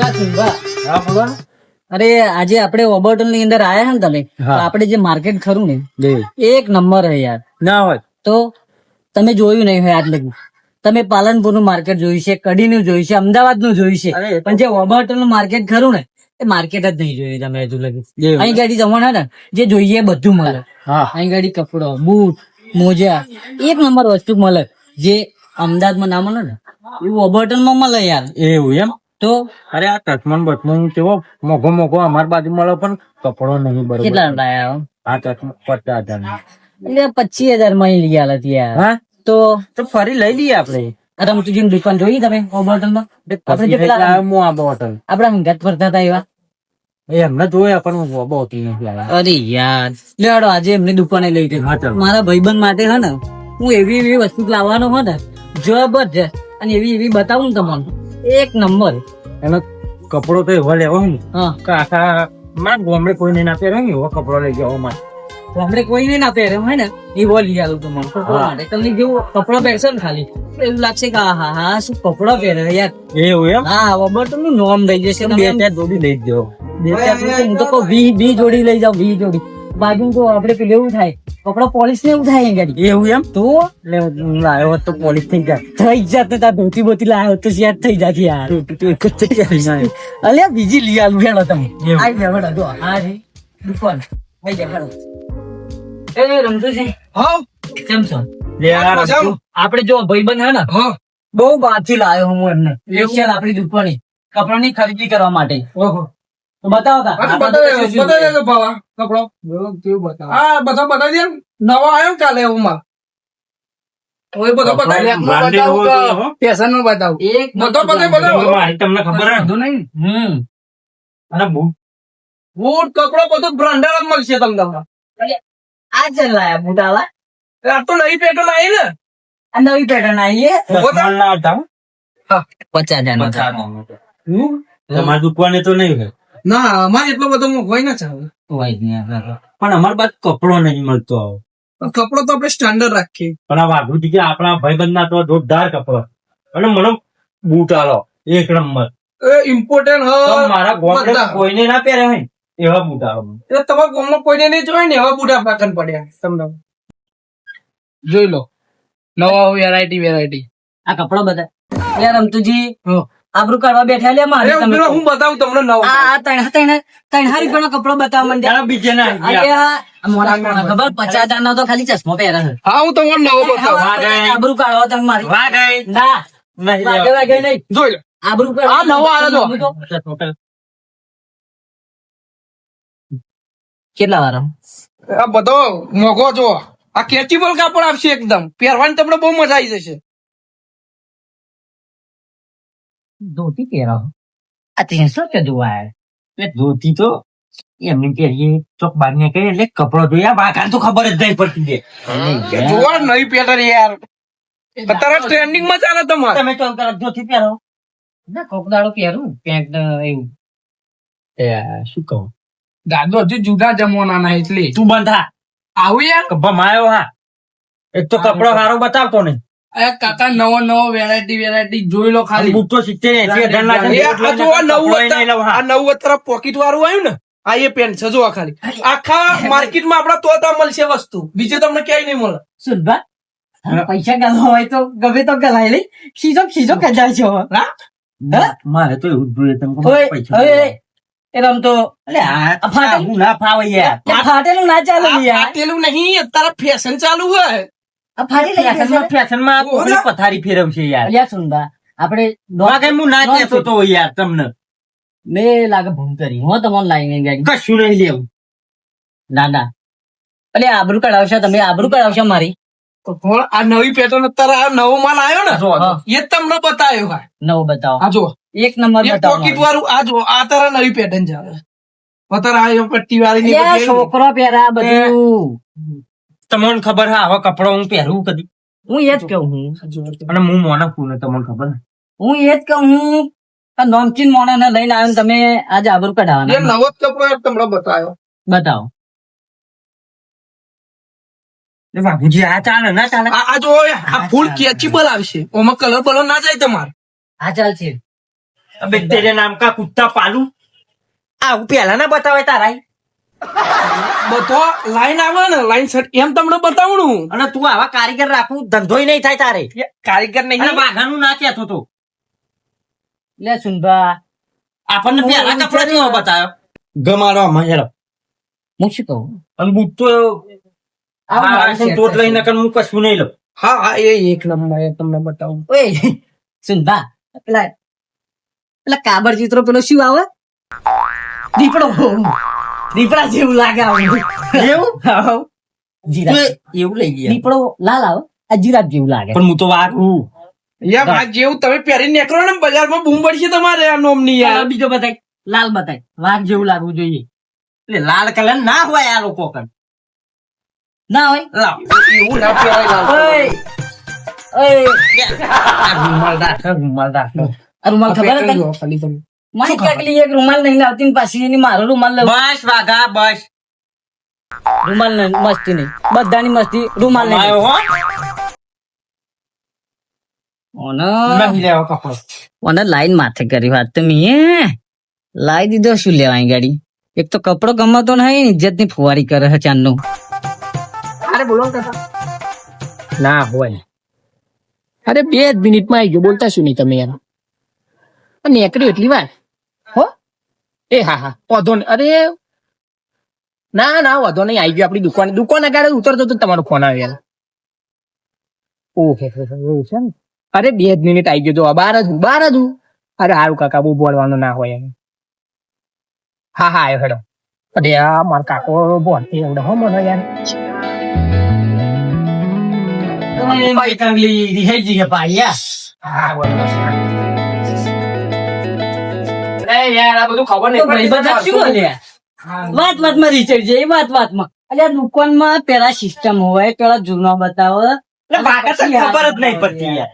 હા બોલો અરે આજે આપણે ઓબર્ટનની અંદર આયા ને તમે આપણે જે માર્કેટ ખરું ને એક નંબર હે યાર. ના હોય. તો તમે જોયું નહીં હોય આજ લગી તમે પાલનપુરનું માર્કેટ જોયું છે કડી નું જોયું છે અમદાવાદનું જોયું છે. પણ જે ઓબર્ટનનું માર્કેટ ખરું ને એ માર્કેટ જ નહીં જોયું તમે હજુ લગી અહીં ગાડી તમને ને જે જોઈએ બધું મળે. અહીં ગાડી કપડો બૂટ મોજા એક નંબર વસ્તુ મળે જે અમદાવાદમાં ના મળે ને એવું ઓબર્ટનમાં મળે યાર. એવું એમ? તો અરે આ ચશ્મા બચમન કેવો મોઘો મોઘો અમાર બાજુ મળે પણ કપડો નહીં બરોબર. કેટલા લાયા આ ચશ્મા પચાસ હજાર એટલે પચીસ હજારમાં લઈ ગયા હતી હા? તો તો ફરી લઈ લઈએ આપણે. રમતુજી દુકાન જોઈ તમે ઓબર્ટનમાં? આપણે જે પેલા હું આ બોટલ આપડા હંગાત ફરતા હતા એવા. એમને જોયા પણ હું અરે યાર. લેડો આજે એમની દુકાને લઈ ચાલો. મારા ભાઈબંધ માટે હે ને હું એવી એવી વસ્તુ લાવવાનો હો ને જબરજસ્ત. અને એવી એવી બતાવું ને તમને. એક નંબર. એનો કપડો તો એવો લેવો હું. કે આખા મારા ગામડે કોઈને ના પહેરે ને એવો કપડો લઈ ગયો મારે કોઈ કોઈને ના પહેરે હોય ને? એવો લઈ આવું તું હા. માટે તમને જેવું કપડો પહેરશે ને ખાલી. એવું લાગશે કે હા હા હા શું કપડો પહેરે યાર. એવું એમ? હા બબર તમને નોમ લઈ જશે. બે ચાર જોડી લઈ જ બે ચાર હું તો વી વી જોડી લઈ જાવ વી જોડી. બાજુ તો આપડે પેલું એવું થાય કપડો પોલિશ ને એવું થાય એવું એમ? તો લાવ્યો હોત તો પોલિશ થઈ જાય. થઈ જાત ને તાર ધોતી બોતી લાવ્યો તો શેર થઈ જાતી યાર. એક જ જાય બીજી લઈ આલું હેડો તમે. આઈ લે હેડો જો આ છે દુકાન. આઈ જા હેડો. એ રમતુસિંહ હા? કેમ છો? લે આ રમતું. આપણે જો ભાઈબંધ હે ને બહુ બહારથી લાવ્યો હું એમને. સ્પેશિયલ આપણી દુકાને. કપડાની ખરીદી કરવા માટે. ઓહો. તો બતાવો બતાવી ભાવા કપડો. હા બધા બતાવી દે નવો આવ્યો કાલે એવું માં. દે. હો. બધો બતાવી તમને ખબર હે? હમ. અને બૂટ? બૂટ કપડો બધું બ્રાન્ડેડ મળશે તમને. આ જ લાયા બુટાલા આ તો નવી પેટર્ન આવી ને. આ નવી પેટર્ન આવી પચાસ હજાર. તમારી તો નહીં હોય. ના અમારે એટલો બધો મોંઘવાઈ ના ચાલે પણ અમાર બાદ કપડો નહીં મળતો. કપડો તો આપણે સ્ટાન્ડર્ડ રાખીએ. પણ આ વાઘુ કે આપણા ભાઈબંધ ના તો જોરદાર કપડો. અને મને બૂટ આલો એક નંબર. ઇમ્પોર્ટન્ટ હ. મારા ગોમડે. કોઈને ના પહેરે હોય એવા બૂટ આલો. એટલે તમારા ગોમમાં કોઈને નહીં જોઈએ ને એવા બૂટ આપણા કન પડ્યા તમને. જોઈ લો. નવા વેરાયટી વેરાયટી આ કપડો બધા. યાર રમતુજી આબરૂ કાઢવા બેઠા લે મારે તમે હું બતાવું તમને નવ આ આ ત્રણ ત્રણ હારી રૂપિયાનો કપડો બતાવ મને ત્યાં બીજે ના મોરા ખબર? પચાસ હજાર નો તો ખાલી ચશ્મો પહેરે છે. હા હું તમને નવો બતાવું. આબરૂ કાઢવા તમે મારી. વાહ ગઈ. ના. નહીં વાગે. વાગે નહીં. જોઈ લો. આબરૂ આ નવો આવ્યો તો. કેટલા વાર? આ બધો મોઘો જો આ કેચીબલ કાપડ આપશે એકદમ. પહેરવાની તમને બહુ મજા આવી જશે. ધોતી પહેરો. આ ત્રણસો રૂપિયા જોવા એટલે ધોતી તો એમને પહેરીએ ચોક બાર ને કહીએ એટલે કપડો જોયા વાઘાને તો ખબર જ નહીં પડતી દે જોવા નવી પેટર્ન યાર. અત્યારે ટ્રેન્ડિંગમાં ચાલે તમારે. તમે તો અંકલ ધોતી પહેરો. ના કોક દાડો પહેરું પેન્ટ એવું. શું કહું? દાદો હજુ જુદા જમાના એટલે. તું બંધા આવું યાર? ભમાયો હા. એક તો કપડો સારો બતાવતો નહીં. આ કાકા નવો નવો વેરાયટી વેરાયટી જોઈ લો ખાલી. બુક તો સિત્તેર એસી હજાર લાખ નવું અત્યારે- આ નવું અત્યારે પોકેટ વાળું આવ્યું ને આ એ પેન છે જોવા ખાલી. આખા માર્કેટમાં આપડા તોતા મળશે વસ્તુ. બીજે તમને ક્યાંય નહીં મળે. સુધા પૈસા ગાલો હોય તો ગમે તો ગલાઈ લઈ. સીધો ખીજો કદાચ છો મારે તો એવું જોઈએ તમે કહો, ઓય પૈસા એ રમતો અલે આ આ ફાટેલું- ના ફાવે યાર. ફાટેલું ના ચાલે યાર. ફાટેલું નહીં અત્યારે ફેશન ચાલુ હોય. પથારી ફેરવશે યાર. અલ્યા સુંદા આપણે હું ના કહેતો તો યાર તમને. મે લાગે ભૂલ કરી. હું તમને લાઈને ગાડી કશું નહીં લેવું. ના ના અલે આબરૂ કઢાવશો તમે આબરૂ કઢાવશો મારી. આ નવી પેટર્ન અત્યારે આ નવો માલ આવ્યો ને. એ તમને બતાવ્યો ભાઈ. નવો બતાવો. આ જો એક નંબર બતાવો પોકેટ વાળું આ જો આ તારા નવી પેટર્ન છે હવે. અત્યારે આ પટ્ટી વાળી છોકરો પહેરા બધું. તમને ખબર હા આવા કપડો હું પહેરું કદી? હું એ જ કહું હું. અને હું મોના ફૂલ તમને ખબર? હું એ જ કહું હું. આ નોમચીન મોણા ને લઈને આવ્યો તમે આજે આબરૂ એ નવો જ કપડો યાર તમને બતાવ્યો બતાવો. એ બાબુજી આ ચાલે ના ચાલે? આ આ જો આ ફૂલ કેચિબલ આવશે. ઓમાં કલર બલર ના જાય તમારે. આ ચાલશે. અબે તેરે નામ કા કુત્તા પાલું? આવું પેલા ના બતાવે તારા બધો લાઈન આવે ને લાઈન સેટ એમ તમને બતાવણું. અને તું આવા કારીગર રાખું ધંધોય નહીં થાય તારે. કારીગર નહીં વાઘાનું ના કહેતો તો. લે સુનભા. આપણને પેલા કપડા કેવો બતાવ્યો. ગમાડો મહેરો હું શું કહું? અને હું તો છે. લઈને કર હું કશું નહીં લઉં. હા હા એ એક નંબર એ તમને બતાવું. ઓય સુનભા પેલા પેલા કાબર ચિત્રો પેલો શું આવે? દીપડો દીપડા જેવું લાગે એવું? હા. જીરાફ. એવું લઈ ગયા. દીપડો લાલ આવે. આ જીરાફ જેવું લાગે. પણ હું તો વાઘું યાર આ જેવું તમે પહેરી નીકળો ને બજારમાં બૂમ પડશે તમારે આ નોમની યાર. બીજો બતાય. લાલ બતાય. વાઘ જેવું લાગવું જોઈએ. એટલે લાલ કલર ના હોય આ લોકો કન ના હોય? એવું ના પહેરાય લાલ. ઓય. ઓય. આ રૂમાલ રાખ રૂમાલ રાખ. આ રૂમાલ ખબર હતી કાકલી એક રૂમાલ નહીં લાવતી ને પાછી એની મારો રૂમાલ લઉં. બસ વાઘા બસ. રૂમાલ નહીં મસ્તી નહીં. બધાની મસ્તી રૂમાલ નહીં માયો હો. ઓને નહીં લેવો કપડો. ઓને લાઈન માથે કરી વાત તમે હે. લાઈ દીધો શું લેવાય ગાડી? એક તો કપડો ગમતો નહીં ઇજ્જતની ફુવારી કરે છે ચાંદનો. અરે બોલો ના હોય. અરે બે જ મિનિટમાં આવી ગયો બોલતા શું નહીં તમે યાર? અને એટલી વાર. એ હા હા. વાંધો નહીં. અરે ના ના વાંધો નહીં. આવી ગયો આપણી દુકાન. દુકાન આગળ ઉતરતો તો તમારો ફોન આવ્યો હે, એવું છે ને અરે બે જ મિનિટ આવી ગયો. જો બાર જ હું બાર જ હું. અરે હારું કાકા બહુ બોલવાનું ના હોય એમ. હા હા આવ્યો હેડો. અરે આ મારો કાકો બોલ એવડો હો મને યાર. હા બોલો. યાર આ બધું ખબર તો ભાઈ બધા શું નહીં બોલ્યા વાતમાં રિચર્ડ છે એ વાતમાં અલ્યા દુકાનમાં પેલા સિસ્ટમ હોય પેલા જૂનો બતાવે. ખબર જ નહીં પડતી યાર.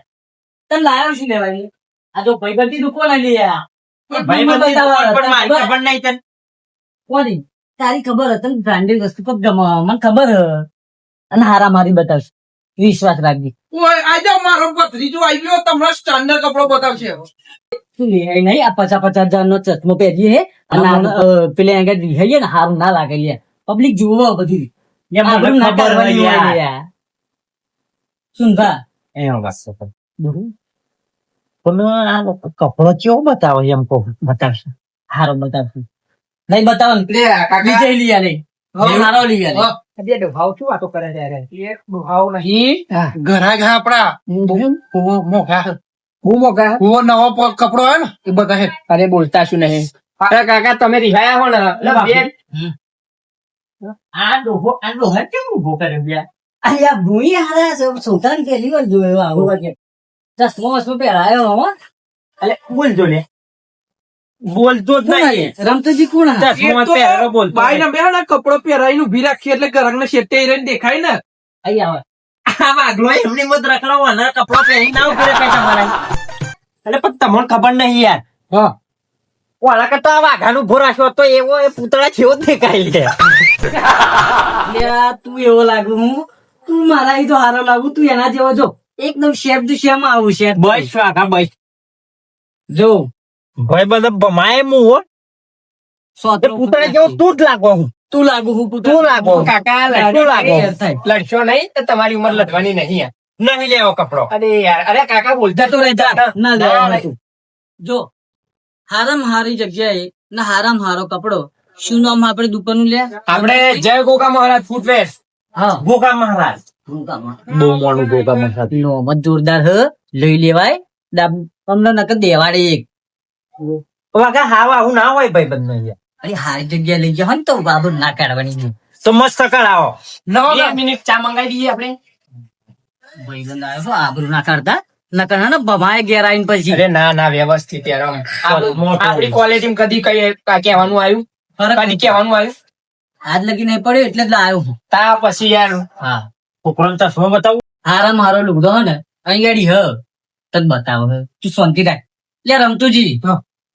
તને લાયો શું લેવાની? આ તો ભાઈ બધી દુકાન લે ભાઈ બધી દુકાન પણ મારી ખબર નહીં તને. કોની? તારી ખબર હતી બ્રાન્ડેડ વસ્તુ પર ગમે મને ખબર હ. અને હારા મારી બતાવશે. વિશ્વાસ રાખજે. ઓય આજે મારો ભત્રીજો આવી ગયો તમને સ્ટાન્ડર્ડ કપડો બતાવશે. લે? નહીં આ પચાસ પચાસ હજાર નો ચશ્મો પહેરીએ હે. અને પેલે આગળ રિહાઈએ ને હારું ના લાગે લે. પબ્લિક જોવો બધી. એ મને આપણું ના ખબર કરવાની હોય હોય યાર. યાર. શું ભા એનો વાત પણ. પણ આ કપડો કેવો બતાવો એમ કહું બતાવશે. હારો બતાવશે. નહીં બતાવો ને વિજય લઈ આલે. હારો લઈ આલે. હા. શું વાતો કરે છે યાર? નહીં ઘણા આપડા મોઘા. બહુ મોકા બહુ નવો કપડો હોય ને? એ બધા હે. અરે બોલતા શું નહીં અરે કાકા તમે રિહાયા હો ને. લે બાપુ. બે- આ ડોહો આ ડોહા કેમ ઊભો કરે બ્યા? અલ્યા ભૂઈ હારા છે છોકરાને પહેલી વાર જોયો આવું ચશ્મો વસ્મો પહેરાયો હો અલે બોલજો લે બોલતો જ નહીં. આ? કોણ આ? ચશ્મા પહેરેલો બોલતો બાઈ ના બેહો ને કપડો પહેરાઈને ઊભી રાખી એટલે ગરંગ ને શેટે રહીને દેખાય ને. અહીંયા આવે. આ વાઘલો એમની મત રખડો અને કપડો પહેરી ના ઉપર રહે તમારા એટલે પણ તમને ખબર નહીં યાર. હા. વાળા કરતા વાઘાનું રાખ્યો તો એવો એ પૂતળા જેવો જ દેખાય છે. અલ્યા તું એવો લાગુ હું તું મારા તો હારો લાગુ તું એના જેવો જો. એકદમ શેપ ટુ શેમમાં આવું છે. બસ વાઘા બસ. જો. ભાઈ બધા ભમાય હું હો. પૂતળા જેવો તું જ લાગો હું. તું લાગુ હું તું લાગો. કાકા તું લાગો. લડશો નહીં? તો તમારી ઉંમર લડવાની નહીં યાર. નહીં લેવો કપડો. અરે યાર અરે કાકા બોલતા તો રહેતા. ના ના, લેવાનું ના. જો હારામ હારી જગ્યાએ ના હારામ હારો કપડો શું નામ આપણે દુકાનનું લે આપણે જય ગોકા મહારાજ ફૂટવેર હા. ગોકા મહારાજ. બહુ મહારાજ. જ જોરદાર હ. લઈ લેવાય. તમને નકર દેવાડે એક. હાવ આવું ના હોય ભાઈ બંધ અરે હારી જગ્યા લઈ ગયા ને તો બાબુ ના કાઢવાની તો મસ્ત કરાવો નવ મિનિટ ચા મંગાવી દઈએ આપણે. ભાઈબંધ આવ્યો છો? આબરૂ ના કાઢતા? નકર હે ને બમાય ઘેર આવીને પછી. અરે ના ના વ્યવસ્થિત યાર આમ. આપણું- મોટું. આપણી ક્વોલિટી કદી કઈ કહેવાનું આવ્યું? કદી કહેવાનું આવ્યું? આજ લગી નહીં પડ્યો એટલે જ લાયો હું. તા પછી યાર. હા. છોકરાને ચશ્મા બતાવું? હારા મારો લુગડો હે ને અહીંયાડી હ. તન બતાવો તું શાંતિ રાખ. લે રમતુજી.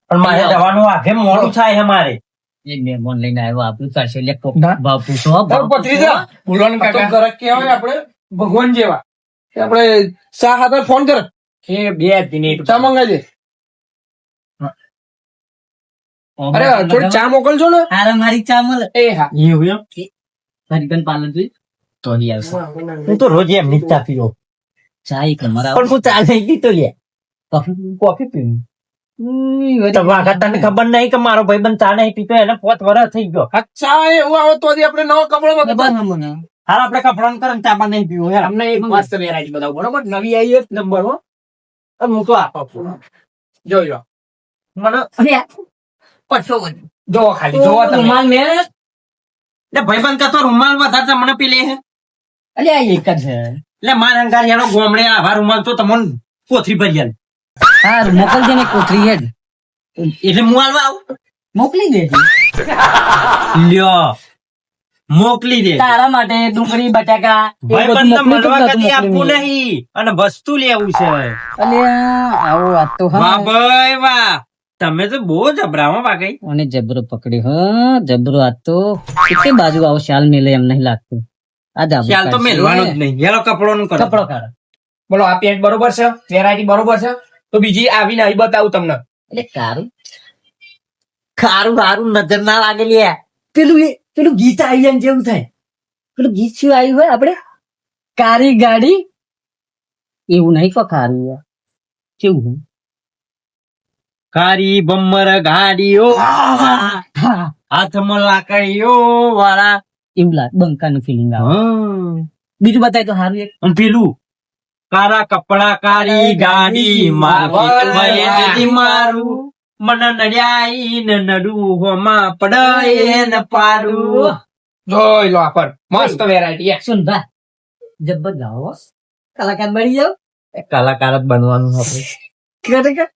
પણ મારે જવાનું આખે મોડું થાય છે મારે. એ મહેમાન લઈને આવ્યો આપણું કરશે લે ભગવાન જેવા. આપણે સા હાથે ફોન કર. એ બે મિનિટ ચા મંગાવી અરે થોડી ચા મોકલજો ને. અરે મારી ચા મળે એ હા. એવું એમ. મારી બેન પાર્લર જોઈ. તો નહીં આવશે. હું તો રોજ એમની જ ચા પીવો. ચા એક નંબર પણ હું ચા નહીં પીતો લે. કોફી કોફી પીવું. તને ખબર નહીં કે મારો ભાઈ ચા નહીં પીતો એને પોત વરસ થઈ ગયો. ચા એવું આવો તો આપણે નવો કપડો હાલ આપણે કપડાં કરે ચાપા નહીં પીવો યાર અમને એક મસ્ત વેરાયટી બતાવો બરોબર? નવી આવી એક નંબર હો. હું તો આપો જોઈ લો. મને પછો જો ખાલી જોવો રૂમાલ મેં એટલે ભાઈ બંધ કરતો રૂમાલ વધારે છે મને પેલી હે. અલ્યા આ એક જ છે. એટલે માર અંગાર યાનો ગોમડે આવા રૂમાલ તો તમને કોથરી ભરી આલ. હા મોકલજે ને કોથરી હે એટલે હું આવું? મોકલી દેજે. લ્યો. મોકલી દે. તારા માટે ડુંગળી બટાકા ભાઈ પણ તમને મળવા કદી આપવું નહીં. અને વસ્તુ લેવું છે. અલે આવો વાત તો વાહ હા ભાઈ વાહ. તમે તો બહુ જબરામાં વાગઈ અને જબરો પકડ્યો હા જબરો આ તો કેટલી બાજુ આવો શાલ મેલે એમ નહીં લાગતું. આ જાબુ શાલ તો. મેલવાનો જ નહીં. યેલો કપડો નું કરો. કપડો કાઢો. બોલો આ પેન્ટ બરોબર છે? વેરાયટી બરોબર છે? તો બીજી આવીને અહીં આવી બતાવું તમને. એટલે કારું. ખારું ખારું નજર ના લાગે લે. પેલું એ- પેલું ગીત આવી જાય ને જેવું થાય. પેલું ગીત શું આવ્યું હોય આપણે? કારી ગાડી? એવું નહીં કો કારી કેવું કારી બમ્મર ગાડીઓ હાથમાં લાકડીઓ વાળા. એવું લાગે બંકાનું ફિલિંગ આવે. બીજું બતાય તો સારું એક. પેલું કારા કપડા કારી ગાડી મારું. મને નડ્યાઈ ને નડું હોમાં પડે. ને પાડું જોઈ લો આપણ મસ્ત વેરાયટી સુન ભા જબ્બર ગાઓ કલાકાર બની જાવ કલાકાર જ બનવાનું આપણે ખરેખર?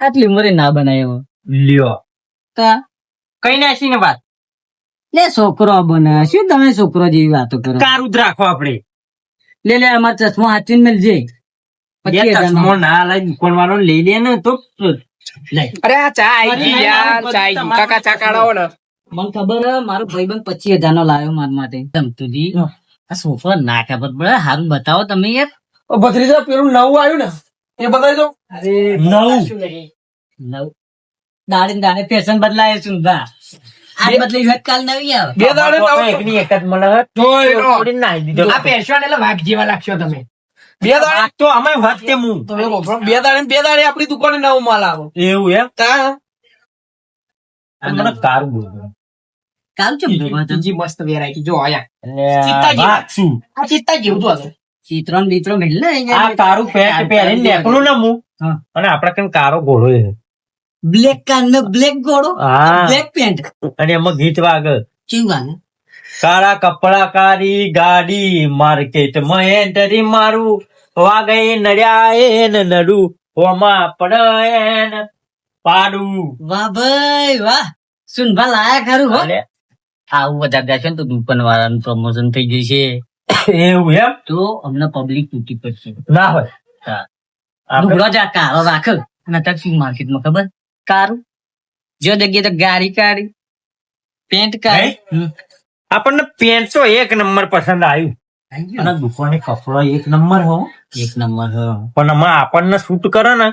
આટલી ઉંમરે ના બનાવ્યો લ્યો. તા કઈ નાસી ને વાત? લે છોકરો બને. શું તમે છોકરો જેવી વાતો કરો? કારું જ રાખો આપણે લે લે અમાર ચશ્મો હાચવીને મેલજે. ચશ્મો ના લઈ કોણ વાળો લઈ લે ને તો અરે આ ચા આવી ગઈ યાર ચા આવી ગઈ. કાકા ચા કાઢો ને. મને ખબર મારો ભાઈબંધ પચીસ હજાર નો લાવ્યો મારા માટે. ધમતુજી આ સોફા ના ખબર પડે સારું બતાવો તમે યાર. ભત્રીજા પેલું નવું આવ્યું ને એ બતાવી દો નવું? નવ? દાડે ને દાડે ફેશન બદલાય છું બા. આજ બદલાઈ હોત કાલ નવી આવે. બે દાડે એક ની એક જ મળે. દીધો. આ પહેરશો એટલે વાઘ જેવા લાગશો તમે. બે દાડે તો અમે વાત કે હું? બે દાડે ને બે દાડે આપડી દુકાને નવો માલ આવો. એવું એમ? તા. અને મને કારું બોલવું કાલ ચમ બીજી મસ્ત વેરાયટી જો આયા. ચિત્તા શું? આ ચિત્તા જેવું તો હતું ચિત્રણ બીત્રણ આ કારું પેન્ટ પહેરીને નીકળું ને હું. અને આપડે કઈ કારો ઘોડો છે. બ્લેક કાર ને બ્લેક ઘોડો? હા. Black pant? અને એમાં ગીત વાગે. કેવું વાગે? કાળા કપડા કારી ગાડી માર્કેટમાં એન્ટરી મારું. વાગે નડ્યા એન ને નડું હોમાં પડે એન પાડું. વાહ ભાઈ વાહ. સુન ભા લાયા ખરું હો આવું બધા દેશે ને તો દુકાન વાળાનું પ્રમોશન થઈ જશે એવું એમ? તો અમને પબ્લિક તૂટી પડશે. ના હોય. લુગડો જ કાળો રાખ. અને અત્યારે શું માર્કેટમાં ખબર? કારું. જો જગ્યાએ તો ગાડી કાઢી. પેન્ટ કાઢી. આપણને પેન્ટ તો એક નંબર પસંદ આવ્યું. અને દુકાને કપડો એક નંબર હો. એક નંબર હો. પણ આમાં આપણને શૂટ કરે ને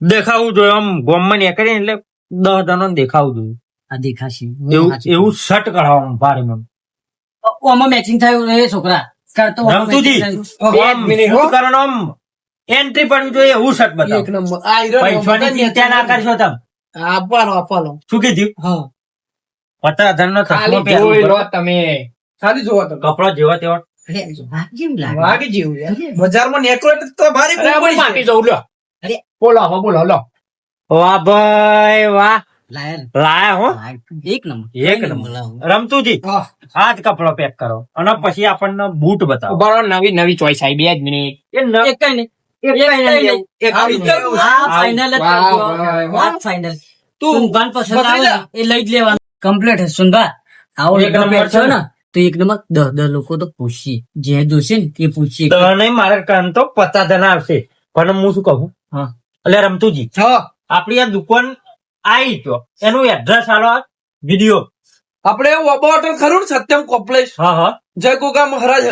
દેખાવું જોઈએ આમ ગોમમાં નીકળે એટલે દસ જણો દેખાવું જોઈએ. આ દેખાશે. એવું એવું શર્ટ કઢાવવાનું ભારે મને. આમાં મેચિંગ થયું એ છોકરા. કરતો રમતુજી. એક મિનિટ હો. શૂટ આમ એન્ટ્રી પડવી જોઈએ એવું શર્ટ એક બતાવો નંબર. આ હીરો પૈસાની ચિંતા ના કરશો તમે. આપવાનો આપવાનો શું કીધું? હા. પચાસ હજાર નો ખાલી જોઈ લો તમે. ખાલી જોવો તમે. કપડો જેવા તેવા. અરે, વાહ, કેમ લાગે? વાગી જેવું યાર બજારમાં નીકળો તો ભારી માટી જવું લો અરે. બોલો હવે બોલો લો વાહ ભાઈ વાહ. લાયા હો. એક નંબર. એક નંબર. રમતુજી હા. આ જ કપડો પેક કરો. અને પછી આપણને બૂટ બતાવો. બરાબર નવી નવી ચોઈસ આવી. બે જ મિનિટ એ એક કઈ નહીં. એક. તું એ લઈ જ લેવાનું. કમ્પ્લીટ હે સુનભા આવો એક નંબર છે ને? તો એક નંબર દસ દસ લોકો તો પૂછીએ જે જોશે ને તે પૂછીએ તો નહીં મારે કામ તો પચાસ જણા આવશે. પણ હું શું કહું? હા. એટલે રમતુજી હા આપણી આ દુકાન આવી તો એનું એડ્રેસ આલો વીડિયો આપણે વબા હોટલ ખરું ને સત્યમ કોમ્પ્લેક્સ હા હા. જય ગોગા મહારાજ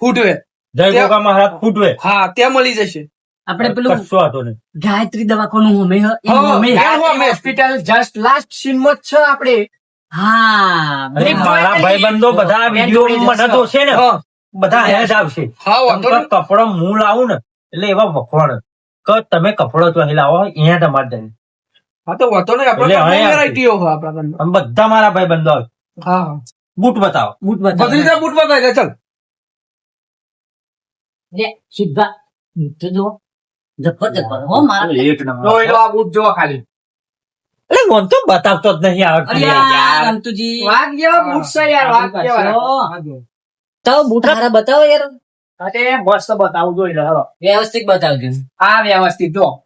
ફૂટવે. જય ગોગા મહારાજ ફૂટવે. હા ત્યાં મળી જશે. આપણે પેલું કશો હતો નહીં. ગાયત્રી દવાખાનું હોમે હ, એ હો, હોમે. હોસ્પિટલ જસ્ટ લાસ્ટ સીનમાં છે આપણે. હા મારા ભાઈબંધો બધા વીડિયો મને જોશે ને બધા હે આવશે. કપડો હું લાવું ને એટલે એવા વખવાણ. કે તમે કપડો તો અહીં લાવો અહીંયા તમારે જઈને. હા તો વાતો નહીં. આપણે છે. બધા મારા ભાઈબંધો આવે. હા. બૂટ બતાવો. બૂટ બતાવો. ભત્રીજા બૂટ બતાવી દે ચાલ. લે, સિદ્ધા તો જો. બતાવતો જ નહીં. તો બતાવો યાર. હા મસ્ત વ્યવસ્થિત બતાવજો. આ વ્યવસ્થિત જો.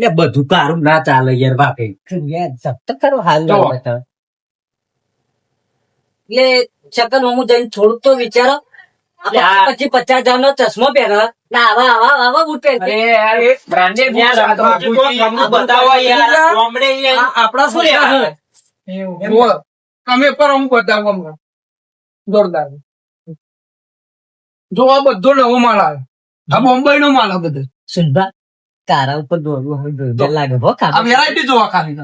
લે, બધું તારું ના ચાલે યાર બાપે યાર, હાલ જુઓ. એટલે શકલ હું જઈને થોડુંક તો વિચારો. પછી પચાસ હજાર નો ચશ્મો પહેરો. ને આવા આવા આવા બૂટ શું તમે પર હું બતાવું હમણાં. જોરદાર. જો આ બધો નવો માલ આવે. આ બોમ્બે નો માલ બધો. સુનભા તારા ઉપર દોરવું હોય જોરદાર લાગે હો આ વેરાયટી જોવા ખાલી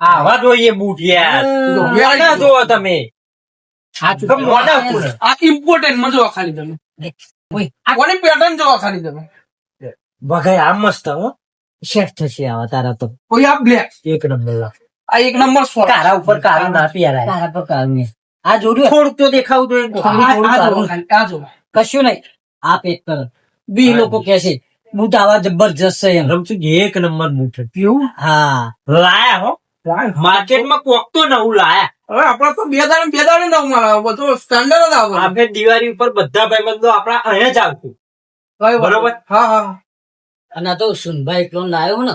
આવા જોઈએ બૂટ યાર. જોવો તમે. આ ઇમ્પોર્ટન્ટમાં જોવા ખાલી તમે. કોની પેટર્ન જોવા ખાલી તમે. વગાઈ આ મસ્ત હો. શેફ થશે આવા તારા તો. કોઈ આ બ્લેક એક નંબર આ. એક નંબર સ્વર કારા ઉપર કારું ના પહેરાય તારા પર કાઢું ને. આ જોડ્યું? થોડુંક તો દેખાવું જોઈએ. થોડું થોડું આ કાઢું. જોવા ખાલી આ જોવા કશું નહીં. આ પેક કર. બી લોકો કે છે બૂટ આવા જબરજસ્ત છે એમ. રમતું એક નંબર બૂટ કેવું હા. લાયા હો. માર્કેટમાં કોક તો નવું લાયા. હવે આપડે તો બે દાડે બે દાડે માલ બધું સ્ટાન્ડર્ડ જ આવે. આપણે દિવાળી ઉપર બધા ભાઈબંધો આપણા અહીંયા જ આવતું બરોબર. હા હા. અને તો સુનભાઈ એકલો લાવ્યો ને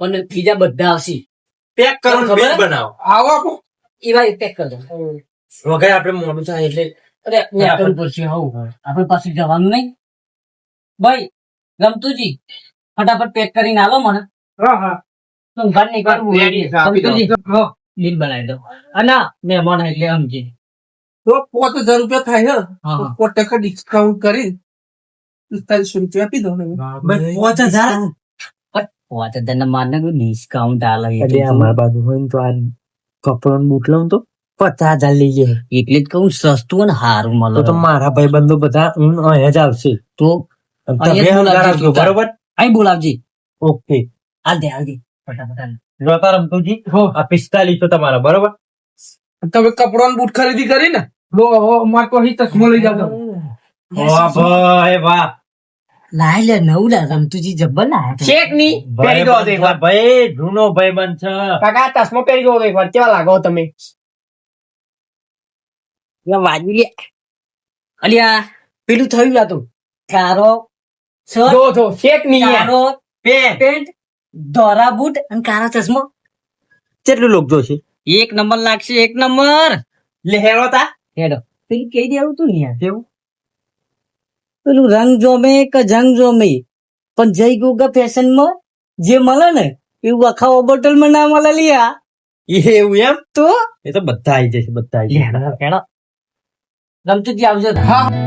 પણ બીજા બધા આવશે. પેક કરો ખબર? બનાવો. આવો આપો એવા પેક કરજો વગર આપણે મોડું થાય એટલે અરે આપણે હોવ આપણે પાસે જવાનું નહીં. ભાઈ ગમતુજી ફટાફટ પેક કરીને આવો મને. હા હા. સુનભાઈ. ગમતુજી હા. બિલ બનાવી દઉં. અને મહેમાન એટલે સમજે. તો પાંચ હજાર રૂપિયા થાય છે હા તો પાંચ ટકા ડિસ્કાઉન્ટ કરી પિસ્તાલીસો રૂપિયા આપી દઉં ને. પાંચ હજાર? પાંચ હજાર ના મારને ડિસ્કાઉન્ટ આલે અમારા બાજુ હોય ને તો આ કપડો બૂટ લઉં તો પચાસ હજાર લઈ જાય એટલે જ કહું સસ્તું અને સારું મળે. તો મારા ભાઈ ભાઈબંધો બધા અહીંયા જ આવશે. તો બરોબર? અહીં બોલાવજી. ઓકે. હાલ દે ફટાફટ. જોતા રમતુજી આ પિસ્તાલીસ તો તમારા બરોબર? તમે કપડા બૂટ ખરીદી કરી ને? લો મારે અમારે તો અહીં ચશ્મો લઈ જાવ વાહ ભાઈ વાહ. લાય લે નવું લા રમતુજી જબ્બર લાયા ચેકની? પહેરી દો એકવાર ભાઈ જૂનો ભાઈબંધ છે. કાકા ચશ્મો પહેરી દો એકવાર કેવા લાગો તમે? વાજવી લે. અલિયા પેલું થયું જાતું કારો શર્ટ નહીં જો ચેકની કારો પેન્ટ ધોરા બૂટ અને કારો ચશ્મો. કેટલું લોક જોશે? એક નંબર લાગશે એક નંબર. લેહેરો તા. હેડો. પેલું કહી દેવું તું યાર. કેવું? પેલું રંગ જોમે કે જંગ જોમે. પણ જય ગુગા ફેશનમાં જે મળે ને એવું આખા બોટલમાં ના મળે લિયા એવું એમ? તો? એ તો બધા આવી જશે બધા આવી જશે. હેડો રમતું આવજો. હા.